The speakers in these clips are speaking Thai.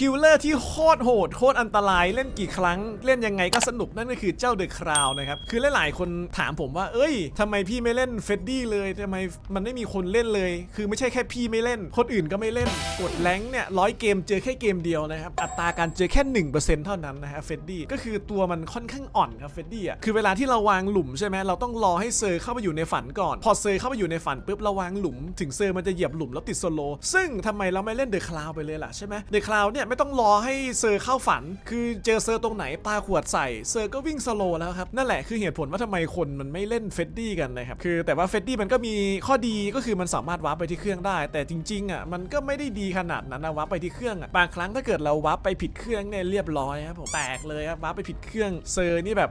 คิลเลอร์ที่โคตรโหดโคตรอันตรายเล่นกี่ครั้ง เล่นยังไงก็สนุกนั่นก็คือเจ้าเดอะคราวนะครับ คือหลายๆคนถามผมว่า เอ้ยทำไมพี่ไม่เล่นเฟดดี้เลยทำไมมันไม่มีคนเล่นเลย คือไม่ใช่แค่พี่ไม่เล่น คนอื่นก็ไม่เล่น กดแรงเนี่ยร้อยเกมเจอแค่เกมเดียวนะครับ อัตราการเจอแค่ 1%เท่านั้นนะฮะเฟดดี้ก็คือตัวมันค่อนข้างอ่อนครับเฟดดี้อะคือเวลาที่เราวางหลุมใช่ไหมเราต้องรอให้เซอร์เข้ามาอยู่ในฝันก่อน พอเซอร์เข้ามาอยู่ในฝันปุ๊บเราวางหลุม ถึงเซอร์มันจะเหยียบหลุมแล้วติดโซโลซึ่งทำไมเราไม่เล่นเดอะคลาวไปเลยล่ะใช่ไหมเดอะคลาวเนี่ยไม่ต้องรอให้เซอร์เข้าฝัน คือเจอเซอร์ตรงไหนปาขวดใส่เซอร์ก็วิ่งสโลแล้วครับ นั่นแหละคือเหตุผลว่าทำไมคนมันไม่เล่นเฟดดี้กันนะครับคือแต่ว่าเฟดดี้มันก็มีข้อดีก็คือมันสามารถวาร์ปไปที่เครื่องได้ แต่จริงๆอะมันก็ไม่ได้ดีขนาดนั้นนะวาร์ปไปที่เครื่องอะบางครั้งถ้าเกิดเราวาร์ปไปผิดเครื่องเนี่ยเรียบร้อยครับผมแตกเลยครับวาร์ปไปผิดเครื่องเซอร์นี่แบบ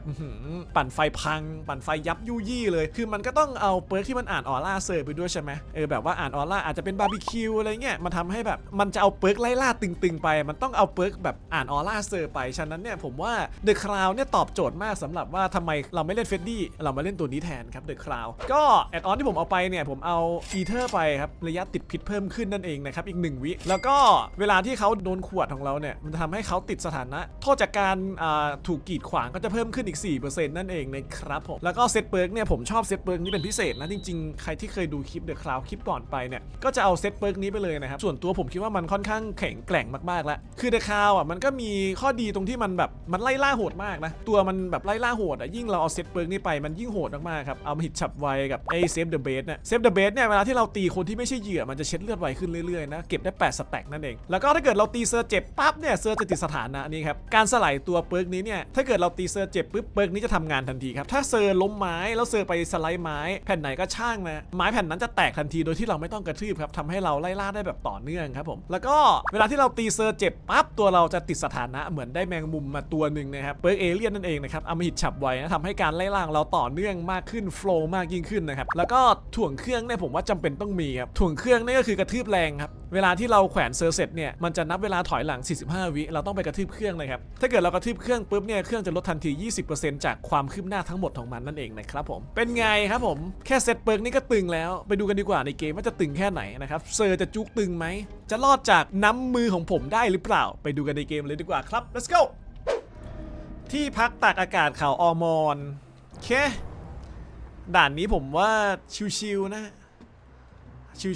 ปั่นไฟพัง ปั่นไฟยับยุยี่เลย คือมันก็ต้องเอาเปิร์กที่มันอ่านออร่าเซอร์ไปด้วยใช่ไหมเออแบบว่าอ่านออร่าอาจจะเป็นบาร์บีคิวอะไรเงี้ยมันทำให้แบบมันจะเอาเปิร์กไล่ล่าตึงๆไปมันต้องเอาเปิร์กแบบอ่านออร่าเซอร์ไป ฉะนั้นเนี่ยผมว่าเดอะคราวเนี่ยตอบโจทย์มากสำหรับว่าทำไมเราไม่เล่นเฟดดี้เรามาเล่นตัวนี้แทนครับเดอะคราวก็แอดออนที่ผมเอาไปเนี่ยผมเอาอีเทอร์ไปครับระยะติดพิษเพิ่มขึ้นนั่นเองนะครับอีกหนึ่งวิ แล้วก็เวลาที่เขาโดนขวดของเราเนี่ยมันจะทำให้เขาติดสถานะ โทษจากการอ่าถูกกีดขวางก็จะเพิ่มขึ้นอีก 4%นั่นเองนะครับผมแล้วก็เซตเปิร์กเนี่ยผมชอบเซตเปิร์กนี้เป็นพิเศษนะจริงๆ ใครที่เคยดูคลิปเดอะคลาวคลิปก่อนไปเนี่ยก็จะเอาเซตเปิร์กนี้ไปเลยนะครับส่วนตัวผมคิดว่ามันค่อนข้างแข็งแกร่งมากๆแล้วคือเดอะคาวอะมันก็มีข้อดีตรงที่มันแบบมันไล่ล่าโหดมากนะ ตัวมันแบบไล่ล่าโหดอะยิ่งเราเอาเซตเปิร์กนี้ไปมันยิ่งโหดมากๆครับ เอามาหิดฉับไวกับไอเซฟเดอะเบสเนี่ยเซฟเดอะเบสเนี่ยเวลาที่เราตีคนที่ไม่ใช่เหยื่อมันจะเช็ดเลือดไวขึ้นเรื่อยๆนะเก็บได้8สแต็กนั่นเองแล้วก็ถ้าเกิดเราตีเซอร์เจ็บปั๊บเนี่ยเซอร์จะติดสถานะนี้ครับการสลายตัวเปิร์กนี้เนี่ยถ้าเกิดเราตีเซอร์เจ็บปุ๊บเปิร์กนี้จะทำงานทันทีครับถ้าเซอร์ล้มไม้แล้วเซอร์ไปสไลด์ไม้แผ่นไหนก็ช่างนะไม้แผ่นนั้นจะแตกทันทีโดยที่เราไม่ต้องกระทืบครับทำให้เราไล่ล่าได้แบบต่อเนื่องครับผมแล้วก็เวลาที่เราตีเซอร์เจบปั๊บตัวเราจะติดสถานะเหมือนได้แมงมุมมาตัวหนึ่งนะครับเปิร์กเอเลียนนั่นเองนะครับเอามาหิดฉับไวนะทำให้การไล่ล่าของเราต่อเนื่องมากขึ้นโฟล์มากยิ่งขึ้นนะครับแล้วก็ถ่วงเครื่องเนี่ยผมว่าจำเป็นต้องมีครับถ่วงเครื่องนี่ก็คือกระทืบแรงครับ เวลาที่เราแขวนเซอร์เสร็จเนี่ยมันจะนับเวลาถอยหลัง 45 วิเราต้องไปกระทืบเครื่องเลยครับถ้าเกิดเรากระทืบเครื่องปุ๊บเนี่ยเครื่องจะลดทันที 20%จากความคืบหน้าทั้งหมดของมันนั่นเองนะครับผมเป็นไงครับผมแค่เซตเปิร์กนี่ก็ตึงแล้ว ไปดูกันดีกว่าในเกมว่าจะตึงแค่ไหนนะครับเซอร์จะจุกตึงไหมจะรอดจากน้ำมือของผมได้หรือเปล่า ไปดูกันในเกมเลยดีกว่าครับ let's go ที่พักตากอากาศเขาออมอน เค ด่านนี้ผมว่าชิวๆนะ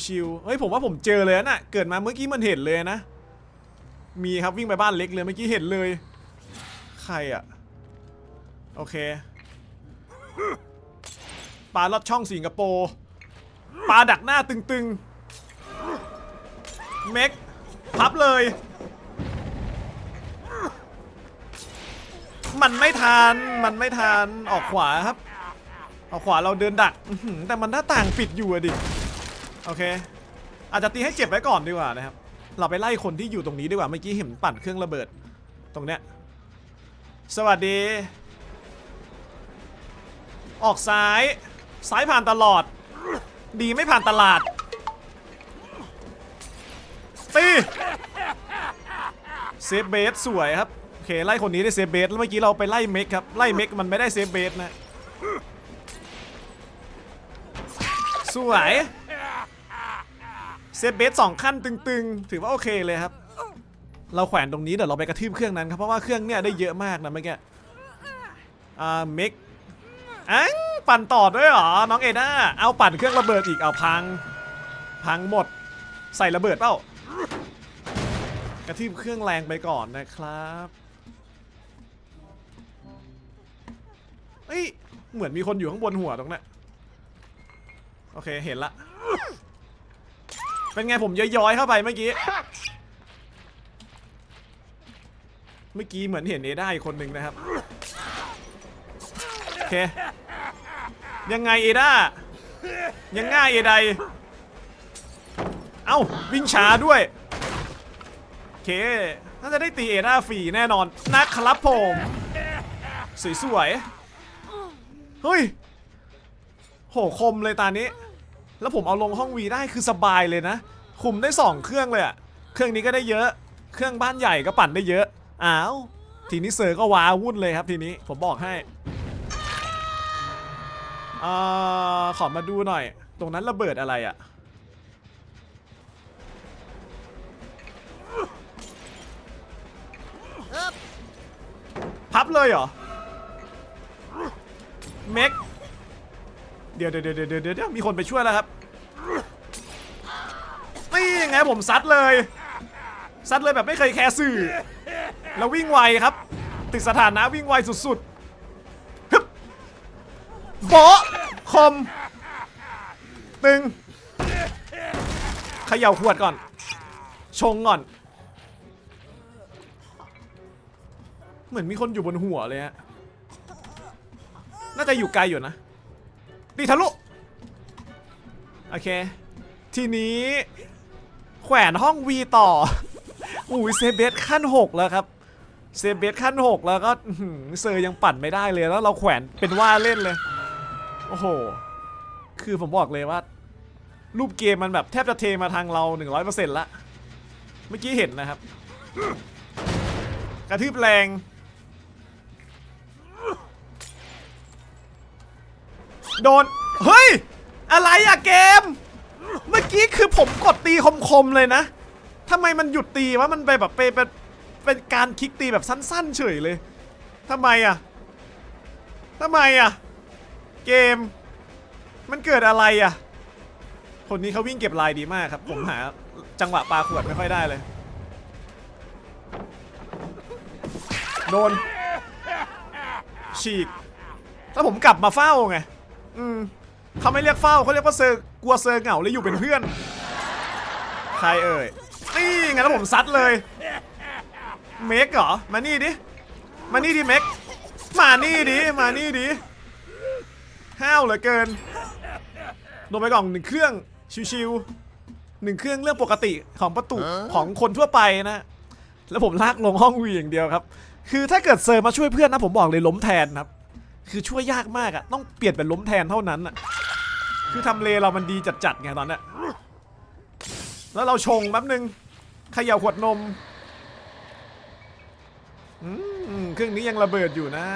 ชิวๆเฮ้ยผมว่าผมเจอเลยนะเกิดมาเมื่อกี้มันเห็นเลยนะ มีครับวิ่งไปบ้านเล็กเลยเมื่อกี้เห็นเลย ใครอะโอเคปลาลอดช่องสิงคโปร์ปลาดักหน้าตึงๆ เม็กพับเลย มันไม่ทัน มันไม่ทัน ออกขวาครับ ออกขวาเราเดินดัก แต่มันหน้าต่างปิดอยู่อะดิ โอเค อาจจะตีให้เจ็บไว้ก่อนดีกว่านะครับ เราไปไล่คนที่อยู่ตรงนี้ดีกว่า เมื่อกี้เห็นปั่นเครื่องระเบิด ตรงเนี้ย สวัสดี ออกซ้าย ซ้ายผ่านตลอด ดีไม่ผ่านตลาด ตีเซฟเบสสวยครับ โอเคไล่คนนี้ได้เซฟเบสแล้วเมื่อกี้เราไปไล่เมกครับ ไล่เมกมันไม่ได้เซฟเบสนะ สวย เซฟเบสสองขั้นตึงๆ ถือว่าโอเคเลยครับ เราแขวนตรงนี้เดี๋ยวเราไปกระทืบเครื่องนั้นครับ เพราะว่าเครื่องเนี่ยได้เยอะมากนะเมื่อกี้ อ่าเมกอังปั่นต่อด้วยเหรอ น้องเอด้าเอาปั่นเครื่องระเบิดอีกเอาพัง พังหมด ใส่ระเบิดเปล่ากระทืบเครื่องแรงไปก่อนนะครับเอ้ยเหมือนมีคนอยู่ข้างบนหัวตรงนั้นโอเคเห็นละ เป็นไงผมย้อยๆเข้าไปเมื่อกี้ เมื่อกี้เหมือนเห็นเอได้คนหนึ่งนะครับ โอเค ยังไงเอด้า ยังง่ายเอใดเอ้า วิ่งช้าด้วยโอเค น่าจะได้ตีเอด้าฟรีแน่นอนนะครับผม สวยๆ เฮ้ย โหคมเลยตานี้ แล้วผมเอาลงห้องวีได้คือสบายเลยนะ คุมได้ 2 เครื่องเลยอะเครื่องนี้ก็ได้เยอะ เครื่องบ้านใหญ่ก็ปั่นได้เยอะ อ้าว ทีนี้เซอร์ก็ว้าวุ่นเลยครับทีนี้ ผมบอกให้อขอมาดูหน่อย ตรงนั้นระเบิดอะไรอะพับเลยเหรอ เมก เดี๋ยวเดี๋ยวเดี๋ยวเดี๋ยวเดี๋ยวมีคนไปช่วยแล้วครับนี่ไงผมซัดเลยซัดเลยแบบไม่เคยแคร์สื่อ แล้ววิ่งไวครับ ติดสถานะวิ่งไวสุดๆฮึบโบะคมตึงเขย่าขวดก่อน ชงก่อน เหมือนมีคนอยู่บนหัวเลยฮะน่าจะอยู่ไกลอยู่นะ ดีทะลุโอเค ทีนี้ แขวนห้องวีต่ออุ้ยเซเบสขั้น 6 แล้วครับเซเบสขั้น 6 แล้วก็เซอร์ยังปั่นไม่ได้เลยแล้วเราแขวนเป็นว่าเล่นเลย โอ้โห คือผมบอกเลยว่า รูปเกมมันแบบแทบจะเทมาทางเรา 100%ละเมื่อกี้เห็นนะครับ กระทืบแรง โดน เฮ้ย อะไรอะเกม เมื่อกี้คือผมกดตีคมๆเลยนะทำไมมันหยุดตีวะมันไปแบบไปเป็นเป็นการคลิกตีแบบสั้นๆเฉยเลยทำไมอะทำไมอะเกม มันเกิดอะไรอะคนนี้เขาวิ่งเก็บลายดีมากครับ ผมหาจังหวะปลาขวดไม่ค่อยได้เลย โดนฉีกแล้วผมกลับมาเฝ้าไง อืมเขาไม่เรียกเฝ้าเขาเรียกว่าเซอร์กลัวเซอร์เหงาเลยอยู่เป็นเพื่อน ใครเอ่ยนี่ไงแล้วผมซัดเลย เมกเหรอ มานี่ดิ มานี่ดิเมก มานี่ดิ มานี่ดิ ห้าวเหลือเกินลงไปกล่องหนึ่งเครื่องชิวๆหนึ่งเครื่องเรื่องปกติของประตูของคนทั่วไปนะ แล้วผมลากลงห้องวีอย่างเดียวครับ คือถ้าเกิดเซอร์มาช่วยเพื่อนนะผมบอกเลยล้มแทนครับ คือช่วยยากมากอะต้องเปลี่ยนเป็นล้มแทนเท่านั้นอะคือทำเลเรามันดีจัดๆไงตอนเนี้ยแล้วเราชงแป๊บนึงเขย่าขวดนมอืมเครื่องนี้ยังระเบิดอยู่นะ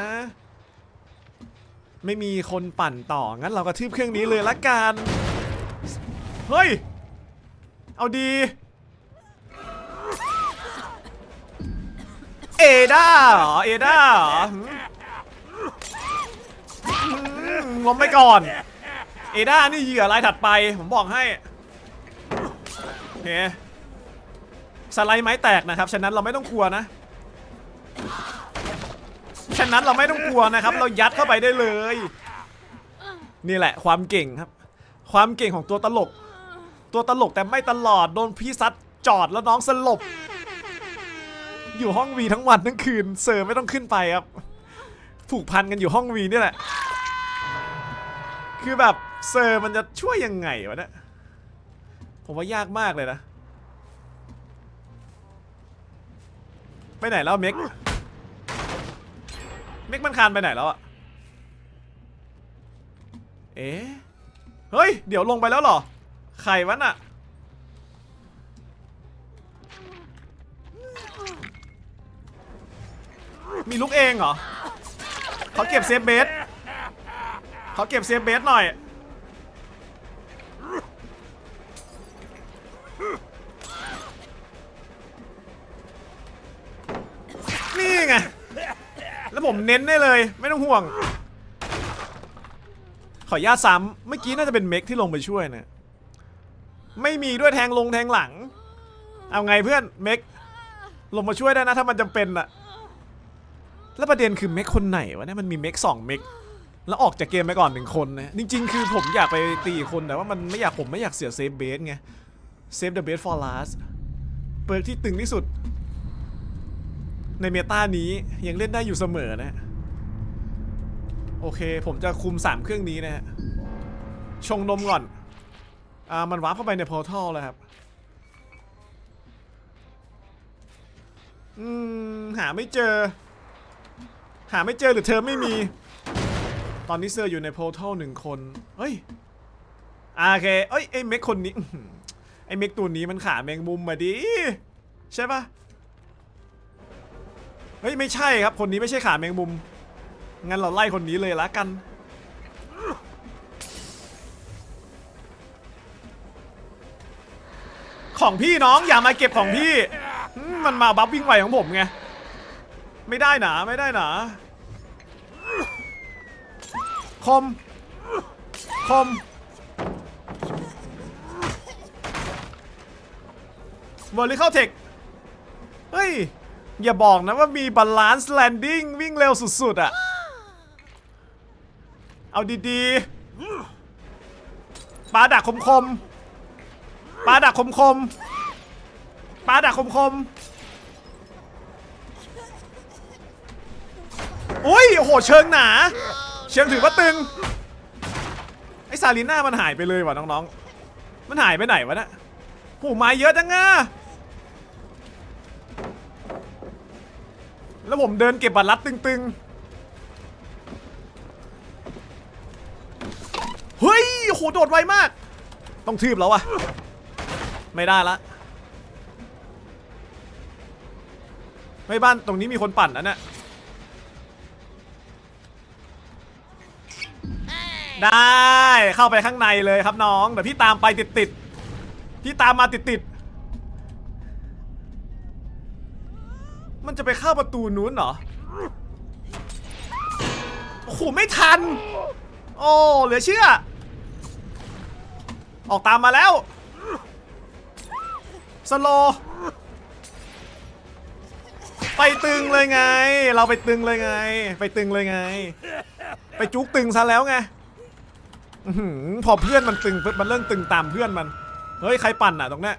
ไม่มีคนปั่นต่อ งั้นเราก็ทืบเครื่องนี้เลยละกัน เฮ้ย เอาดี เอด้าเหรอเอด้าเหรอ หืมหืมงมไปก่อน เอด้านี่เหยื่อรายถัดไป ผมบอกให้โอเคสไลด์ไม้แตกนะครับ ฉะนั้นเราไม่ต้องกลัวนะ ฉะนั้นเราไม่ต้องกลัวนะครับ เรายัดเข้าไปได้เลย นี่แหละความเก่งครับ ความเก่งของตัวตลก ตัวตลกแต่ไม่ตลอด โดนพี่ซัดจอดแล้วน้องสลบ อยู่ห้องวีทั้งวันทั้งคืน เซอร์ไม่ต้องขึ้นไปครับ ผูกพันกันอยู่ห้องวีนี่แหละ คือแบบเซอร์มันจะช่วยยังไงวะเนี่ยผมว่ายากมากเลยนะ ไปไหนแล้วเม็กเม็กมันคานไปไหนแล้วอะเอ๊ะเฮ้ย เดี๋ยวลงไปแล้วเหรอ ใครวะน่ะ มีลูกเองเหรอเขาเก็บเซฟเบส เขาเก็บเซฟเบสหน่อย นี่ไง แล้วผมเน้นได้เลย ไม่ต้องห่วง ขออนุญาตซ้ำเมื่อกี้น่าจะเป็นเมกที่ลงไปช่วยนะ ไม่มีด้วยแทงลงแทงหลัง เอาไงเพื่อนเมกลงมาช่วยได้นะถ้ามันจำเป็นอะแล้วประเด็นคือเมกคนไหนวะเนี่ยมันมีเมกสองเมก แล้วออกจากเกมไปก่อนหนึ่งคนนะจริง ๆ คือผมอยากไปตีคนแต่ว่ามันไม่อยากผมไม่อยากเสียเซฟเบสไงเซฟเดอะเบสฟอร์ลาสเปิร์กที่ตึงที่สุด ในเมตานี้ยังเล่นได้อยู่เสมอนะ โอเค ผมจะคุม 3 เครื่องนี้นะฮะชงนมก่อน อ่า มันวาร์ปเข้าไปในพอร์ทัลแล้วครับ อืม หาไม่เจอ หาไม่เจอหรือเธอไม่มี ตอนนี้เซอร์อยู่ในโพร์ทัลหนึ่งคน เฮ้ย โอเค เอ้ยไอ้เม็กคนนี้ ไอ้เม็กตัวนี้มันขาแมงมุมมาดิ ใช่ปะเฮ้ย ไม่ใช่ครับ คนนี้ไม่ใช่ขาแมงมุม งั้นเราไล่คนนี้เลยละกัน ของพี่น้องอย่ามาเก็บของพี่ มันมาบัฟวิ่งไวของผมไง ไม่ได้หนาไม่ได้หนา คม คม v e r t i c a l Tech เฮ้ย อย่าบอกนะว่ามี Balance Landing วิ่งเร็วสุด ๆอะเอาดีๆปลาดักคมๆปลาดักคมๆปลาดักคมๆอุ้ยโหเชิงหนา เชิงถือว่าตึง ไอซาลิน่ามันหายไปเลยว่ะน้องๆ มันหายไปไหนวะเนะโหไม้เยอะจังอะแล้วผมเดินเก็บบัตรลัดตึงๆ เฮ้ยโหโดดไวมาก ต้องทืบแล้วอะไม่ได้ละไม่บ้านตรงนี้มีคนปั่นนะเนี่ย ได้เข้าไปข้างในเลยครับน้องเดี๋ยวพี่ตามไปติดติดๆพี่ตามมาติดติดๆมันจะไปเข้าประตูนู้นเหรอโอ้โหไม่ทัน โอ้เหลือเชื่อ ออกตามมาแล้ว สโล ไปตึงเลยไง เราไปตึงเลยไง ไปตึงเลยไง ไปจุกตึงซะแล้วไง อื้อหือพอเพื่อนมันตึงปุ๊บมันเริ่มตึงตามเพื่อนมัน เฮ้ย ใครปั่นอะตรงเนี้ย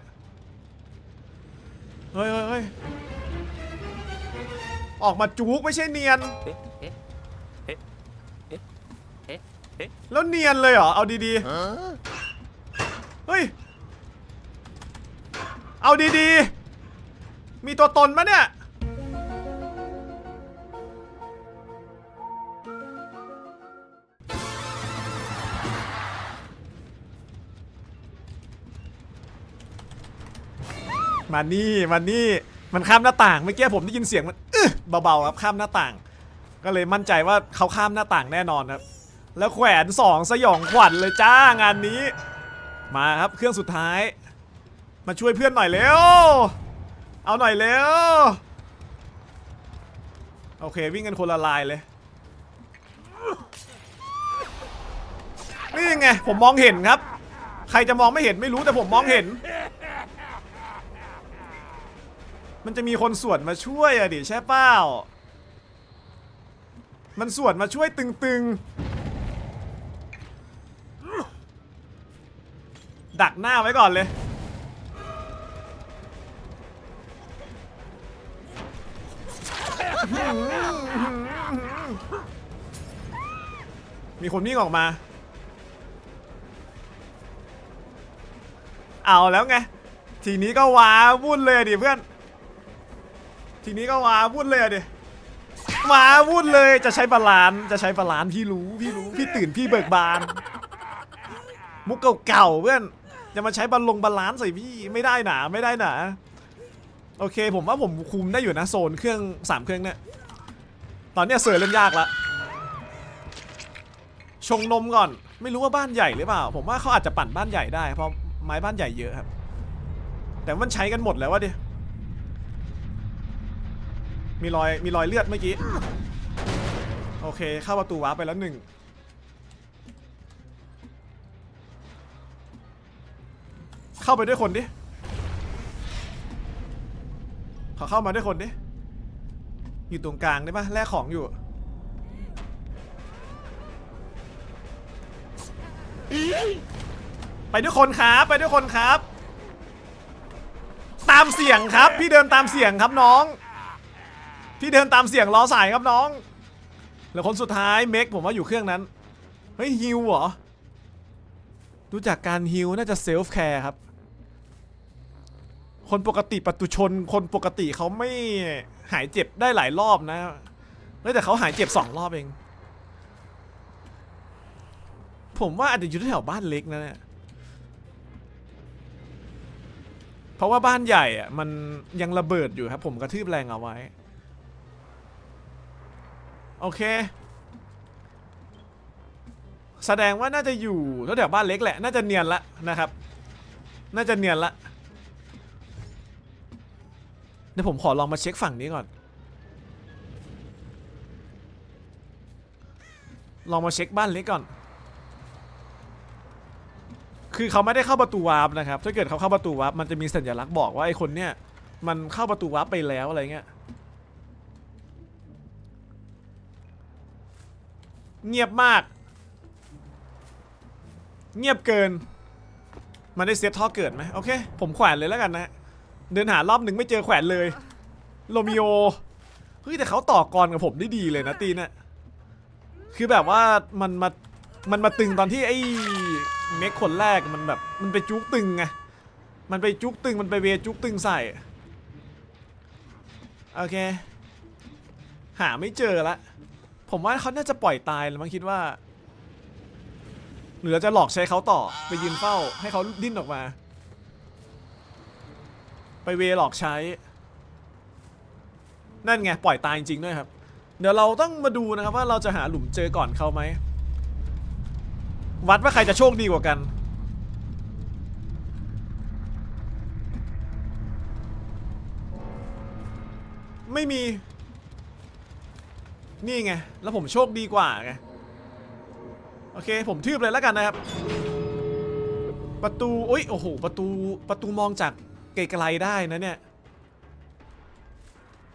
เฮ้ยเฮ้ยเฮ้ยออกมาจุกไม่ใช่เนียน เอ๊ะเอ๊ะเอ๊ะเอ๊ะเอ๊ะเอ๊ะแล้วเนียนเลยเหรอ เอาดีๆ เฮ้ย เอาดีๆ มีตัวตนปะเนี่ย มานี่มานี่มันข้ามหน้าต่างเมื่อกี้ผมได้ยินเสียงมันเบาๆครับข้ามหน้าต่าง ก็เลยมั่นใจว่าเขาข้ามหน้าต่างแน่นอนครับ แล้วแขวนสองสยองขวัญเลยจ้างานนี้ มาครับเครื่องสุดท้าย มาช่วยเพื่อนหน่อยเร็วเอาหน่อยเร็วโอเควิ่งกันคนละลายเลยนี่ไงผมมองเห็นครับ ใครจะมองไม่เห็นไม่รู้แต่ผมมองเห็น มันจะมีคนสวนมาช่วยอะดิใช่เปล่ามันสวนมาช่วยตึงๆ ดักหน้าไว้ก่อนเลย มีคนวิ่งออกมา เอาแล้วไง ทีนี้ก็ว้าวุ่นเลยดิเพื่อน ทีนี้ก็ว้าวุ่นเลยอะดิมาวุ่นเลยจะใช้บาลานซ์จะใช้บาลานซ์พี่รู้พี่รู้พี่ตื่นพี่เบิกบาน มุกเก่าๆเพื่อนจะมาใช้บอลลงบาลานซ์ใส่พี่ไม่ได้หนาไม่ได้หนาโอเค ผมว่าผมคุมได้อยู่นะโซนเครื่องสามเครื่องเนี่ยตอนเนี้ยเสือเล่นยากละชงนมก่อน ไม่รู้ว่าบ้านใหญ่หรือเปล่า ผมว่าเขาอาจจะปั่นบ้านใหญ่ได้เพราะไม้บ้านใหญ่เยอะครับ แต่มันใช้กันหมดแล้ววะดิ มีรอยมีรอยเลือดเมื่อกี้ โอเค เข้าประตูวาร์ปไปแล้วหนึ่งเข้าไปด้วยคนดิขอเข้ามาด้วยคนดิอยู่ตรงกลางได้ปะแลกของอยู่ไปด้วยคนครับไปด้วยคนครับ ตามเสียงครับ พี่เดินตามเสียงครับน้อง พี่เดินตามเสียงล้อสายครับน้อง แล้วคนสุดท้ายเมกผมว่าอยู่เครื่องนั้น เฮ้ยฮิวเหรอ ดูจากการฮิวน่าจะเซลฟ์แคร์ครับ คนปกติปตุชน คนปกติเขาไม่หายเจ็บได้หลายรอบนะเฮ้ยแต่เขาหายเจ็บสองรอบเอง ผมว่าอาจจะอยู่แถวบ้านเล็กนะเนี่ยเพราะว่าบ้านใหญ่อะมันยังระเบิดอยู่ครับ ผมกระทืบแรงเอาไว้ โอเค แสดงว่าน่าจะอยู่แถวบ้านเล็กแหละ น่าจะเนียนละนะครับ น่าจะเนียนละ เดี๋ยวผมขอลองมาเช็คฝั่งนี้ก่อน ลองมาเช็คบ้านเล็กก่อน คือเขาไม่ได้เข้าประตูวาร์ปนะครับ ถ้าเกิดเขาเข้าประตูวาร์ปมันจะมีสัญลักษณ์บอกว่าไอ้คนเนี้ยมันเข้าประตูวาร์ปไปแล้วอะไรเงี้ย เงียบมาก เงียบเกิน มันได้เซตท่อเกิดไหมโอเค ผมแขวนเลยแล้วกันนะ เดินหารอบหนึ่งไม่เจอแขวนเลยโรมิโอเฮ้ยแต่เขาต่อกรกับผมได้ดีเลยนะตีนี่ยคือแบบว่ามันมามันมาตึงตอนที่ไอ้เมคคนแรกมันแบบมันไปจุกตึงไงมันไปจุกตึงมันไปเวจุกตึงใส่โอเค หาไม่เจอละ ผมว่าเขาน่าจะปล่อยตายแล้วมั้งคิดว่า หรือเราจะหลอกใช้เขาต่อไปยืนเฝ้าให้เขาดิ้นออกมา ไปเวหลอกใช้ นั่นไงปล่อยตายจริงๆด้วยครับ เดี๋ยวเราต้องมาดูนะครับว่าเราจะหาหลุมเจอก่อนเขาไหม วัดว่าใครจะโชคดีกว่ากันไม่มี นี่ไง แล้วผมโชคดีกว่าไง โอเค ผมทืบเลยแล้วกันนะครับ ประตูโอ้ยโอ้โห ประตู ประตูมองจากไกลๆได้นะเนี่ย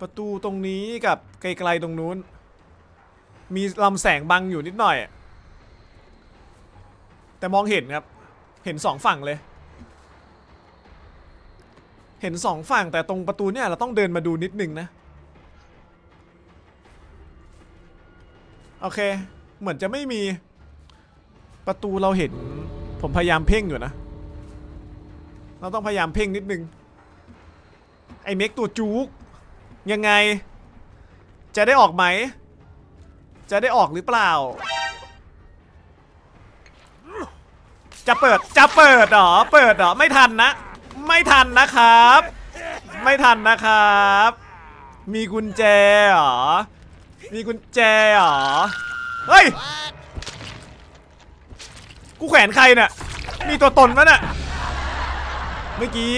ประตูตรงนี้กับไกลๆตรงนู้น มีลำแสงบังอยู่นิดหน่อย แต่มองเห็นครับ เห็นสองฝั่งเลย เห็นสองฝั่งแต่ตรงประตูเนี่ยเราต้องเดินมาดูนิดนึงนะ โอเค เหมือนจะไม่มีประตูเราเห็น ผมพยายามเพ่งอยู่นะ เราต้องพยายามเพ่งนิดนึง ไอเม็กตัวจูกยังไง จะได้ออกไหม จะได้ออกหรือเปล่า จะเปิด จะเปิดเหรอ เปิดเหรอ ไม่ทันนะ ไม่ทันนะครับ ไม่ทันนะครับ มีกุญแจเหรอ มีกุญแจเหรอ เฮ้ย กูแขวนใครเนี่ยมีตัวตนมั้ยนี่ยเมื่อกี้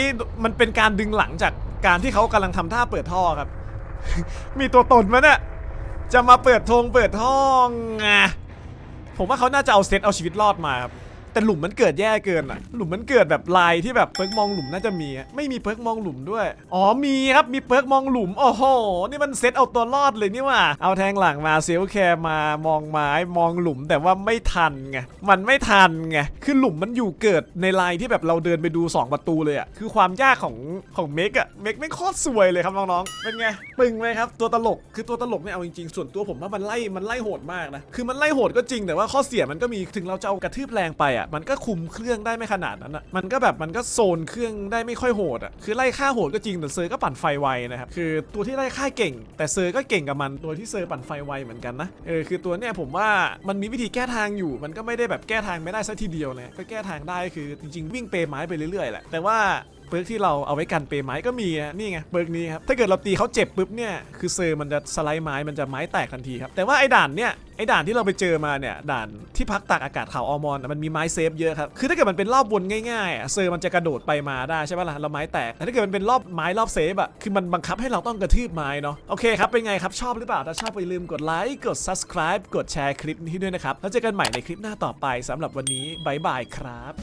มันเป็นการดึงหลังจากการที่เขากำลังทำท่าเปิดท่อครับ มีตัวตนมั้ยนี่ยจะมาเปิดธงเปิดท่องอะผมว่าเขาน่าจะเอาเซตเอาชีวิตรอดมาครับ แต่หลุมมันเกิดแย่เกินอะ หลุมมันเกิดแบบลายที่แบบเปิร์กมองหลุมน่าจะมีอะไม่มีเปิร์กมองหลุมด้วย อ๋อมีครับมีเปิร์กมองหลุมโอ้โหนี่มันเซตเอาตัวรอดเลยนี่ว่า เอาแทงหลังมาเซลแคร์มามองไม้มองหลุมแต่ว่าไม่ทันไงมันไม่ทันไงคือหลุมมันอยู่เกิดในลายที่แบบเราเดินไปดู 2 ประตูเลยอะคือความยากของของเมกอะเมกไม่โคตรสวยเลยครับน้องๆเป็นไงปึงไหมครับตัวตลกคือตัวตลกเนี่ยเอาจริงๆส่วนตัวผมว่ามันไล่มันไล่โหดมากนะคือมันไล่โหดก็จริงแต่ว่าข้อเสียมันก็มีถึงเราจะเอากระทืบแรงไปอะมันก็คุมเครื่องได้ไม่ขนาดนั้นอะมันก็แบบมันก็โซนเครื่องได้ไม่ค่อยโหดอะคือไล่ฆ่าโหดก็จริงแต่เซอร์ก็ปั่นไฟไวนะครับคือตัวที่ไล่ฆ่าเก่ง แต่เซอร์ก็เก่งกับมันตัวที่เซอร์ปั่นไฟไวเหมือนกันนะเออคือตัวเนี้ยผมว่ามันมีวิธีแก้ทางอยู่ มันก็ไม่ได้แบบแก้ทางไม่ได้ซะทีเดียวนะก็แก้ทางได้คือจริง ๆ วิ่งเปรย์ไม้ไปเรื่อยๆแหละแต่ว่า เปิร์กที่เราเอาไว้กันเปรย์ไม้ก็มีนี่ไงเปิร์กนี้ครับถ้าเกิดเราตีเขาเจ็บปุ๊บเนี่ยคือเซอร์มันจะสไลด์ไม้มันจะไม้แตกทันทีครับแต่ว่าไอ้ด่านเนี่ยไอ้ด่านที่เราไปเจอมาเนี่ยด่านที่พักตากอากาศขาวออมอนอะมันมีไม้เซฟเยอะครับคือถ้าเกิดมันเป็นรอบวนง่ายๆเซอร์มันจะกระโดดไปมาได้ใช่ปะล่ะเราไม้แตกแต่ถ้าเกิดมันเป็นรอบไม้รอบเซฟอะคือมันบังคับให้เราต้องกระทืบไม้เนาะโอเคครับเป็นไงครับชอบหรือเปล่าถ้าชอบอย่าลืมกดไลค์กด subscribe กดแชร์คลิปนี้ด้วยนะครับแล้วเจอกันใหม่ในคลิปหน้าต่อไปสำหรับวันนี้บายบายครับ